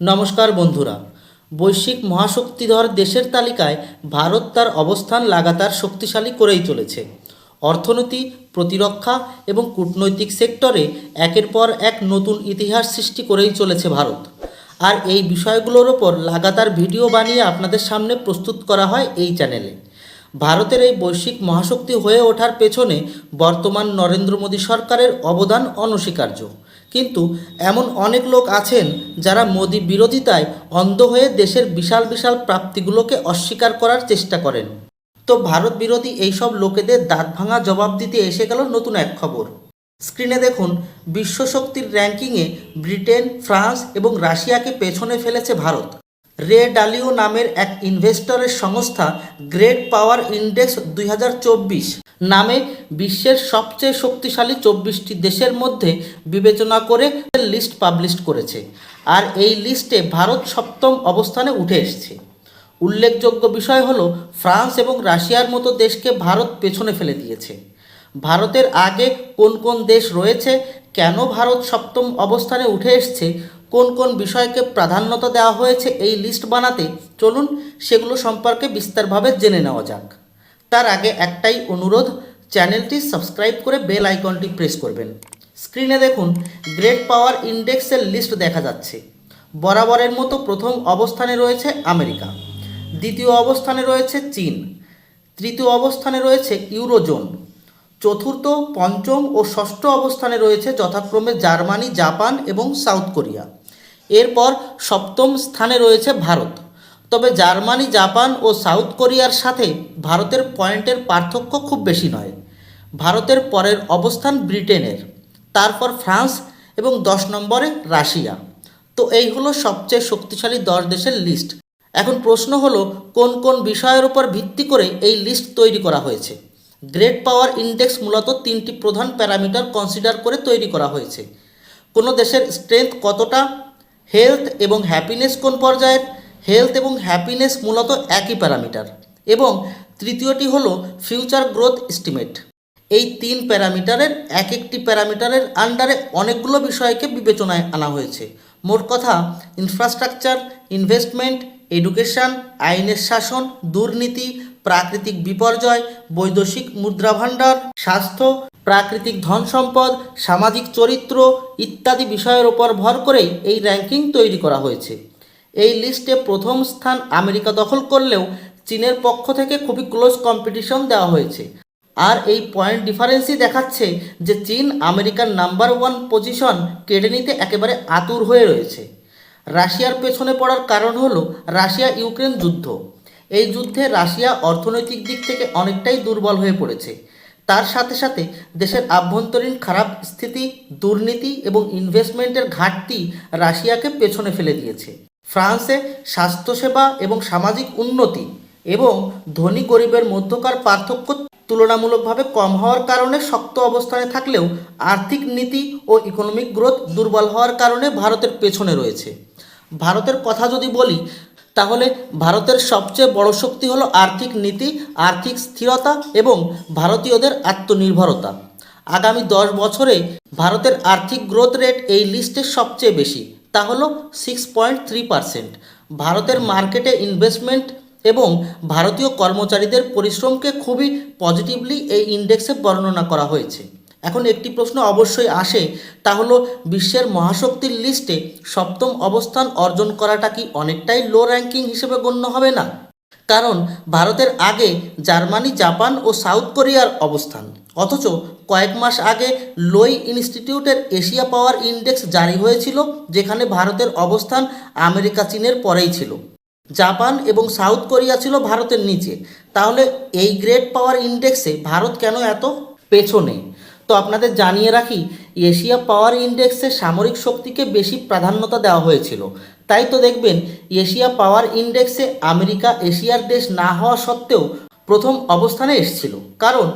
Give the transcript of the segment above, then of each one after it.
নমস্কার বন্ধুরা, বৈশ্বিক মহাশক্তিধর দেশের তালিকায় ভারত তার অবস্থান লাগাতার শক্তিশালী করেই চলেছে। অর্থনীতি, প্রতিরক্ষা এবং কূটনৈতিক সেক্টরে একের পর এক নতুন ইতিহাস সৃষ্টি করেই চলেছে ভারত। আর এই বিষয়গুলোর ওপর লাগাতার ভিডিও বানিয়ে আপনাদের সামনে প্রস্তুত করা হয় এই চ্যানেলে। ভারতের এই বৈশ্বিক মহাশক্তি হয়ে ওঠার পেছনে বর্তমান নরেন্দ্র মোদী সরকারের অবদান অনস্বীকার্য। কিন্তু এমন অনেক লোক আছেন যারা মোদি বিরোধিতায় অন্ধ হয়ে দেশের বিশাল বিশাল প্রাপ্তিগুলোকে অস্বীকার করার চেষ্টা করেন। তো ভারত বিরোধী এইসব লোকেদের দাঁত ভাঙা জবাব দিতে এসে গেল নতুন এক খবর। স্ক্রিনে দেখুন, বিশ্বশক্তির র্যাঙ্কিংয়ে ব্রিটেন, ফ্রান্স এবং রাশিয়াকে পেছনে ফেলেছে ভারত। রে ডালিও নামের এক ইনভেস্টরের সংস্থা গ্রেট পাওয়ার ইন্ডেক্স দুই হাজার চব্বিশ নামে বিশ্বের সবচেয়ে শক্তিশালী চব্বিশটি দেশের মধ্যে বিবেচনা করে লিস্ট পাবলিশ করেছে। আর এই লিস্টে ভারত সপ্তম অবস্থানে উঠে এসেছে। উল্লেখযোগ্য বিষয় হলো, ফ্রান্স এবং রাশিয়ার মতো দেশকে ভারত পেছনে ফেলে দিয়েছে। ভারতের আগে কোন কোন দেশ রয়েছে, কেন ভারত সপ্তম অবস্থানে উঠে এসছে কোন কোন বিষয়কে প্রাধান্যতা দেওয়া হয়েছে এই লিস্ট বানাতে চলুন সেগুলো সম্পর্কে বিস্তারভাবে জেনে নেওয়া যাক। তার আগে একটাই অনুরোধ, চ্যানেলটি সাবস্ক্রাইব করে বেল আইকনটি প্রেস করবেন। স্ক্রিনে দেখুন, গ্রেট পাওয়ার ইন্ডেক্সের লিস্ট দেখা যাচ্ছে। বরাবরের মতো প্রথম অবস্থানে রয়েছে আমেরিকা। দ্বিতীয় অবস্থানে রয়েছে চীন। তৃতীয় অবস্থানে রয়েছে ইউরোজোন। চতুর্থ, পঞ্চম ও ষষ্ঠ অবস্থানে রয়েছে যথাক্রমে জার্মানি, জাপান এবং সাউথ কোরিয়া। এরপর সপ্তম স্থানে রয়েছে ভারত। তবে জার্মানি, জাপান ও সাউথ কোরিয়ার সাথে ভারতের পয়েন্টের পার্থক্য খুব বেশি নয়। ভারতের পরের অবস্থান ব্রিটেনের, তারপর ফ্রান্স এবং দশ নম্বরে রাশিয়া। তো এই হলো সবচেয়ে শক্তিশালী দশ দেশের লিস্ট এখন প্রশ্ন হলো, কোন কোন বিষয়ের উপর ভিত্তি করে এই লিস্ট তৈরি করা হয়েছে? গ্রেট পাওয়ার ইন্ডেক্স মূলত তিনটি প্রধান প্যারামিটার কনসিডার করে তৈরি করা হয়েছে। কোনো দেশের স্ট্রেংথ কতটা হেলথ এবং হ্যাপিনেস কোন পর্যায়ের? হেলথ এবং হ্যাপিনেস মূলত একই প্যারামিটার এবং তৃতীয়টি হলো ফিউচার গ্রোথ এস্টিমেট এই তিন প্যারামিটারের এক একটি প্যারামিটারের আন্ডারে অনেকগুলো বিষয়কে বিবেচনায় আনা হয়েছে। মোট কথা ইনফ্রাস্ট্রাকচার ইনভেস্টমেন্ট এডুকেশন আইনের শাসন, দুর্নীতি প্রাকৃতিক বিপর্যয়, বৈদেশিক মুদ্রাভাণ্ডার, স্বাস্থ্য, প্রাকৃতিক ধন সম্পদ, সামাজিক চরিত্র ইত্যাদি বিষয়ের ওপর ভর করেই এই র্যাঙ্কিং তৈরি করা হয়েছে। এই লিস্টে প্রথম স্থান আমেরিকা দখল করলেও চীনের পক্ষ থেকে খুবই ক্লোজ কম্পিটিশন দেওয়া হয়েছে। আর এই পয়েন্ট ডিফারেন্সই দেখাচ্ছে যে চীন আমেরিকার নাম্বার ওয়ান পজিশন কেড়ে নিতে একেবারে আতুর হয়ে রয়েছে। রাশিয়ার পেছনে পড়ার কারণ হলো রাশিয়া ইউক্রেন যুদ্ধ। এই যুদ্ধে রাশিয়া অর্থনৈতিক দিক থেকে অনেকটাই দুর্বল হয়ে পড়েছে। তার সাথে সাথে দেশের আভ্যন্তরীণ খারাপ স্থিতি, দুর্নীতি এবং ইনভেস্টমেন্টের ঘাটতি রাশিয়াকে পেছনে ফেলে দিয়েছে। ফ্রান্সে স্বাস্থ্যসেবা এবং সামাজিক উন্নতি এবং ধনী গরিবের মধ্যকার পার্থক্য তুলনামূলকভাবে কম হওয়ার কারণে শক্ত অবস্থানে থাকলেও আর্থিক নীতি ও ইকোনমিক গ্রোথ দুর্বল হওয়ার কারণে ভারতের পেছনে রয়েছে। ভারতের কথা যদি বলি তাহলে ভারতের সবচেয়ে বড় শক্তি হলো আর্থিক নীতি, আর্থিক স্থিরতা এবং ভারতীয়দের আত্মনির্ভরতা। আগামী দশ বছরে ভারতের আর্থিক গ্রোথ রেট এই লিস্টের সবচেয়ে বেশি, তা হলো সিক্স পয়েন্ট থ্রি পারসেন্ট ভারতের মার্কেটে ইনভেস্টমেন্ট এবং ভারতীয় কর্মচারীদের পরিশ্রমকে খুবই পজিটিভলি এই ইন্ডেক্সে বর্ণনা করা হয়েছে। এখন একটি প্রশ্ন অবশ্যই আসে, তা হলো, বিশ্বের মহাশক্তির লিস্টে সপ্তম অবস্থান অর্জন করাটা কি অনেকটাই লো র্যাঙ্কিং হিসেবে গণ্য হবে না? কারণ, ভারতের আগে জার্মানি, জাপান ও সাউথ কোরিয়ার অবস্থান। অথচ কয়েক মাস আগে লোই ইনস্টিটিউটের এশিয়া পাওয়ার ইন্ডেক্স জারি হয়েছিল, যেখানে ভারতের অবস্থান আমেরিকা, চীনের পরেই ছিল। জাপান এবং সাউথ কোরিয়া ছিল ভারতের নিচে। তাহলে এই গ্রেট পাওয়ার ইন্ডেক্সে ভারত কেন এত পেছনে? তো আপনাদের জানিয়ে রাখি, এশিয়া পাওয়ার ইন্ডেক্সে সামরিক শক্তিকে বেশি প্রাধান্যতা দেওয়া হয়েছিল। তাই তো দেখবেন, এশিয়া পাওয়ার ইন্ডেক্সে আমেরিকা এশিয়ার দেশ না হওয়া সত্ত্বেও প্রথম অবস্থানে এসেছিল। কারণ,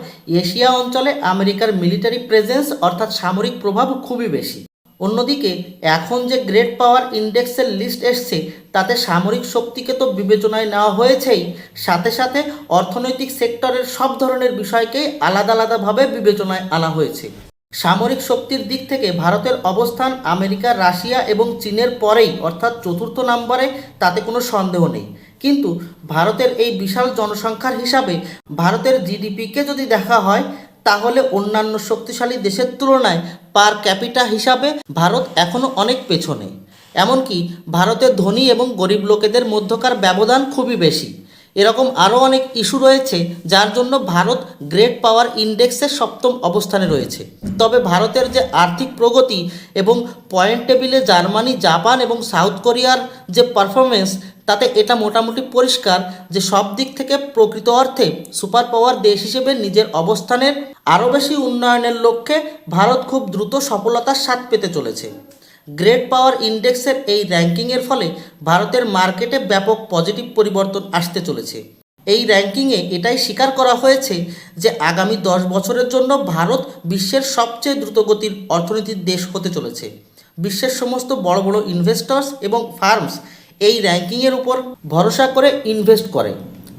এশিয়া অঞ্চলে আমেরিকার মিলিটারি প্রেজেন্স অর্থাৎ সামরিক প্রভাব খুবই বেশি। অন্যদিকে, এখন যে গ্রেট পাওয়ার ইন্ডেক্সের লিস্ট এসছে, তাতে সামরিক শক্তিকে তো বিবেচনায় নেওয়া হয়েছেই। সাথে সাথে অর্থনৈতিক সেক্টরের সব ধরনের বিষয়কেই আলাদা আলাদাভাবে বিবেচনায় আনা হয়েছে। সামরিক শক্তির দিক থেকে ভারতের অবস্থান আমেরিকা, রাশিয়া এবং চীনের পরেই, অর্থাৎ চতুর্থ নম্বরে, তাতে কোনো সন্দেহ নেই। কিন্তু ভারতের এই বিশাল জনসংখ্যার হিসাবে ভারতের জিডিপিকে যদি দেখা হয় তাহলে অন্যান্য শক্তিশালী দেশের তুলনায় পার ক্যাপিটা হিসাবে ভারত এখনও অনেক পেছনে। এমনকি ভারতের ধনী এবং গরিব লোকেদের মধ্যকার ব্যবধান খুবই বেশি। এরকম আরও অনেক ইস্যু রয়েছে যার জন্য ভারত গ্রেট পাওয়ার ইন্ডেক্সের সপ্তম অবস্থানে রয়েছে। তবে ভারতের যে আর্থিক প্রগতি এবং পয়েন্ট টেবিলে জার্মানি, জাপান এবং সাউথ কোরিয়ার যে পারফরমেন্স তাতে এটা মোটামুটি পরিষ্কার যে সব দিক থেকে প্রকৃত অর্থে সুপার পাওয়ার দেশ হিসেবে নিজের অবস্থানের আরও বেশি উন্নয়নের লক্ষ্যে ভারত খুব দ্রুত সফলতার স্বাদ পেতে চলেছে। গ্রেট পাওয়ার ইন্ডেক্সের এই র্যাঙ্কিংয়ের ফলে ভারতের মার্কেটে ব্যাপক পজিটিভ পরিবর্তন আসতে চলেছে। এই র্যাঙ্কিংয়ে এটাই স্বীকার করা হয়েছে যে আগামী দশ বছরের জন্য ভারত বিশ্বের সবচেয়ে দ্রুতগতির অর্থনীতির দেশ হতে চলেছে। বিশ্বের সমস্ত বড় বড় ইনভেস্টর্স এবং ফার্মস এই র্যাঙ্কিংয়ের উপর ভরসা করে ইনভেস্ট করে।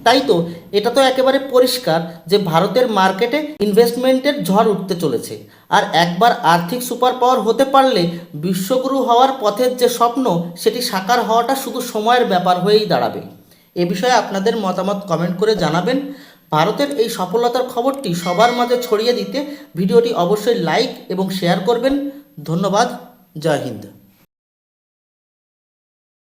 তাই তো, এটা তো একেবারে পরিষ্কার যে ভারতের মার্কেটে ইনভেস্টমেন্টের ঝড় উঠতে চলেছে। আর একবার আর্থিক সুপার পাওয়ার হতে পারলে বিশ্বগুরু হওয়ার পথের যে স্বপ্ন, সেটি সাকার হওয়াটা শুধু সময়ের ব্যাপার হয়েই দাঁড়াবে। এ বিষয়ে আপনাদের মতামত কমেন্ট করে জানাবেন। ভারতের এই সফলতার খবরটি সবার মাঝে ছড়িয়ে দিতে ভিডিওটি অবশ্যই লাইক এবং শেয়ার করবেন। ধন্যবাদ, জয় হিন্দ।